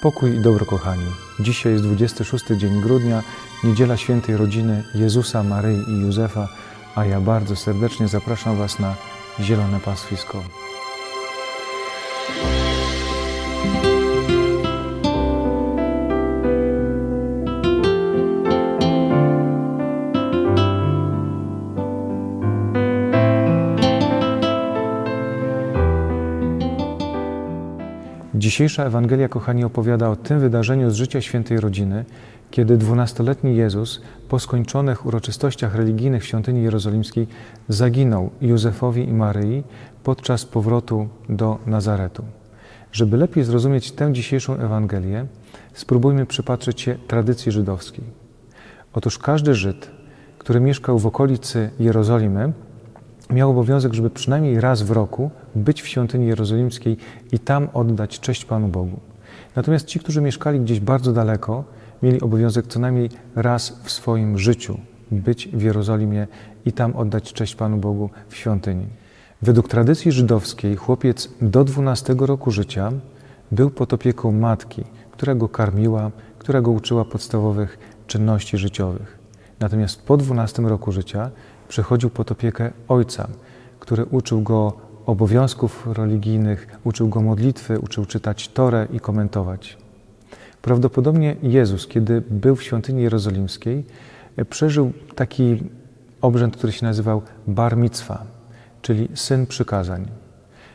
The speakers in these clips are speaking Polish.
Pokój i dobro, kochani. Dzisiaj jest 26 dzień grudnia, niedziela świętej rodziny Jezusa, Maryi i Józefa, a ja bardzo serdecznie zapraszam Was na zielone pastwisko. Dzisiejsza Ewangelia, kochani, opowiada o tym wydarzeniu z życia świętej rodziny, kiedy dwunastoletni Jezus po skończonych uroczystościach religijnych w świątyni jerozolimskiej zaginął Józefowi i Maryi podczas powrotu do Nazaretu. Żeby lepiej zrozumieć tę dzisiejszą Ewangelię, spróbujmy przypatrzeć się tradycji żydowskiej. Otóż każdy Żyd, który mieszkał w okolicy Jerozolimy, miał obowiązek, żeby przynajmniej raz w roku być w świątyni jerozolimskiej i tam oddać cześć Panu Bogu. Natomiast ci, którzy mieszkali gdzieś bardzo daleko, mieli obowiązek co najmniej raz w swoim życiu być w Jerozolimie i tam oddać cześć Panu Bogu w świątyni. Według tradycji żydowskiej chłopiec do 12 roku życia był pod opieką matki, która go karmiła, która go uczyła podstawowych czynności życiowych. Natomiast po 12 roku życia przechodził pod opiekę ojca, który uczył go obowiązków religijnych, uczył go modlitwy, uczył czytać Torę i komentować. Prawdopodobnie Jezus, kiedy był w świątyni jerozolimskiej, przeżył taki obrzęd, który się nazywał bar mitzwa, czyli syn przykazań.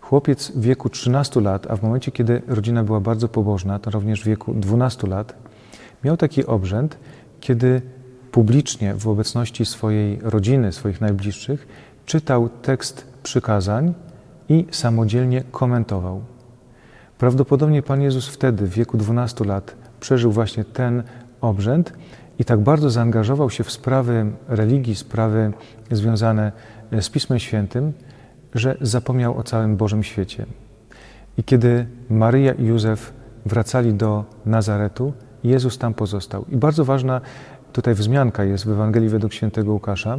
Chłopiec w wieku 13 lat, a w momencie, kiedy rodzina była bardzo pobożna, to również w wieku 12 lat, miał taki obrzęd, kiedy publicznie w obecności swojej rodziny, swoich najbliższych, czytał tekst przykazań i samodzielnie komentował. Prawdopodobnie Pan Jezus wtedy, w wieku 12 lat, przeżył właśnie ten obrzęd i tak bardzo zaangażował się w sprawy religii, sprawy związane z Pismem Świętym, że zapomniał o całym Bożym świecie. I kiedy Maryja i Józef wracali do Nazaretu, Jezus tam pozostał. I bardzo ważna tutaj wzmianka jest w Ewangelii według świętego Łukasza.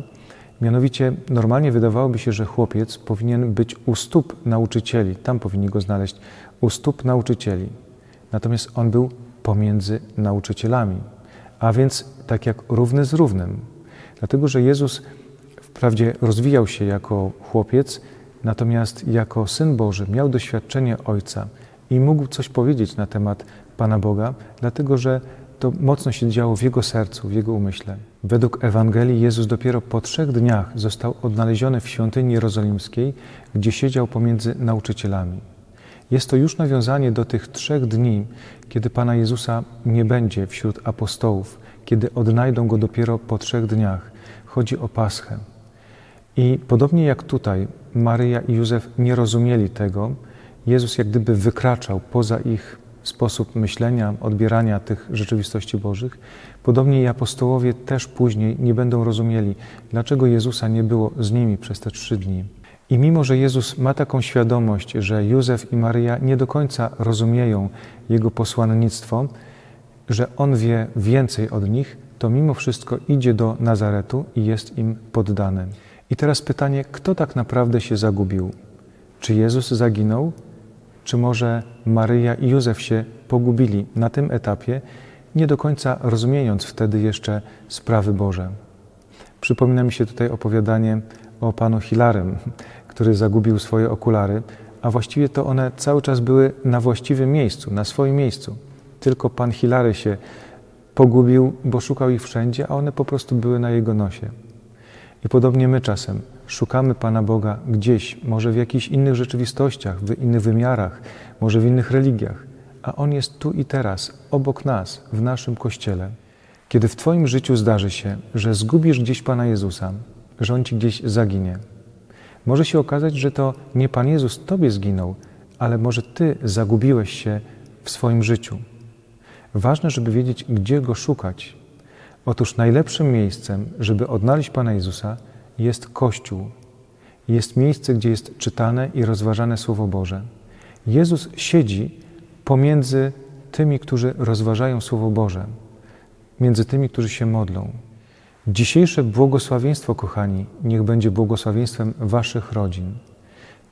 Mianowicie normalnie wydawałoby się, że chłopiec powinien być u stóp nauczycieli, tam powinni go znaleźć, u stóp nauczycieli. Natomiast on był pomiędzy nauczycielami, a więc tak jak równy z równym. Dlatego, że Jezus wprawdzie rozwijał się jako chłopiec, natomiast jako syn Boży miał doświadczenie Ojca i mógł coś powiedzieć na temat Pana Boga, dlatego że to mocno się działo w jego sercu, w jego umyśle. Według Ewangelii Jezus dopiero po trzech dniach został odnaleziony w świątyni jerozolimskiej, gdzie siedział pomiędzy nauczycielami. Jest to już nawiązanie do tych trzech dni, kiedy Pana Jezusa nie będzie wśród apostołów, kiedy odnajdą Go dopiero po trzech dniach. Chodzi o Paschę. I podobnie jak tutaj Maryja i Józef nie rozumieli tego, Jezus jak gdyby wykraczał poza ich sposób myślenia, odbierania tych rzeczywistości Bożych. Podobnie i apostołowie też później nie będą rozumieli, dlaczego Jezusa nie było z nimi przez te trzy dni. I mimo, że Jezus ma taką świadomość, że Józef i Maryja nie do końca rozumieją Jego posłannictwo, że On wie więcej od nich, to mimo wszystko idzie do Nazaretu i jest im poddany. I teraz pytanie, kto tak naprawdę się zagubił? Czy Jezus zaginął, czy może Maryja i Józef się pogubili na tym etapie, nie do końca rozumiejąc wtedy jeszcze sprawy Boże. Przypomina mi się tutaj opowiadanie o panu Hilarym, który zagubił swoje okulary, a właściwie to one cały czas były na właściwym miejscu, na swoim miejscu. Tylko pan Hilary się pogubił, bo szukał ich wszędzie, a one po prostu były na jego nosie. I podobnie my czasem szukamy Pana Boga gdzieś, może w jakichś innych rzeczywistościach, w innych wymiarach, może w innych religiach, a On jest tu i teraz, obok nas, w naszym Kościele. Kiedy w Twoim życiu zdarzy się, że zgubisz gdzieś Pana Jezusa, że On Ci gdzieś zaginie, może się okazać, że to nie Pan Jezus Tobie zginął, ale może Ty zagubiłeś się w swoim życiu. Ważne, żeby wiedzieć, gdzie Go szukać. Otóż najlepszym miejscem, żeby odnaleźć Pana Jezusa, jest Kościół. Jest miejsce, gdzie jest czytane i rozważane Słowo Boże. Jezus siedzi pomiędzy tymi, którzy rozważają Słowo Boże, między tymi, którzy się modlą. Dzisiejsze błogosławieństwo, kochani, niech będzie błogosławieństwem Waszych rodzin.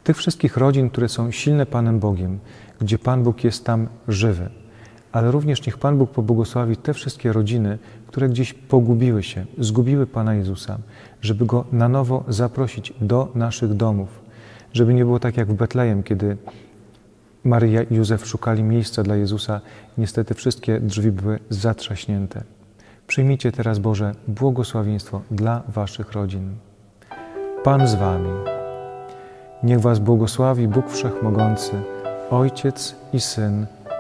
Tych wszystkich rodzin, które są silne Panem Bogiem, gdzie Pan Bóg jest tam żywy. Ale również niech Pan Bóg pobłogosławi te wszystkie rodziny, które gdzieś pogubiły się, zgubiły Pana Jezusa, żeby Go na nowo zaprosić do naszych domów, żeby nie było tak jak w Betlejem, kiedy Maryja i Józef szukali miejsca dla Jezusa. Niestety wszystkie drzwi były zatrzaśnięte. Przyjmijcie teraz Boże błogosławieństwo dla Waszych rodzin. Pan z Wami. Niech Was błogosławi Bóg Wszechmogący, Ojciec i Syn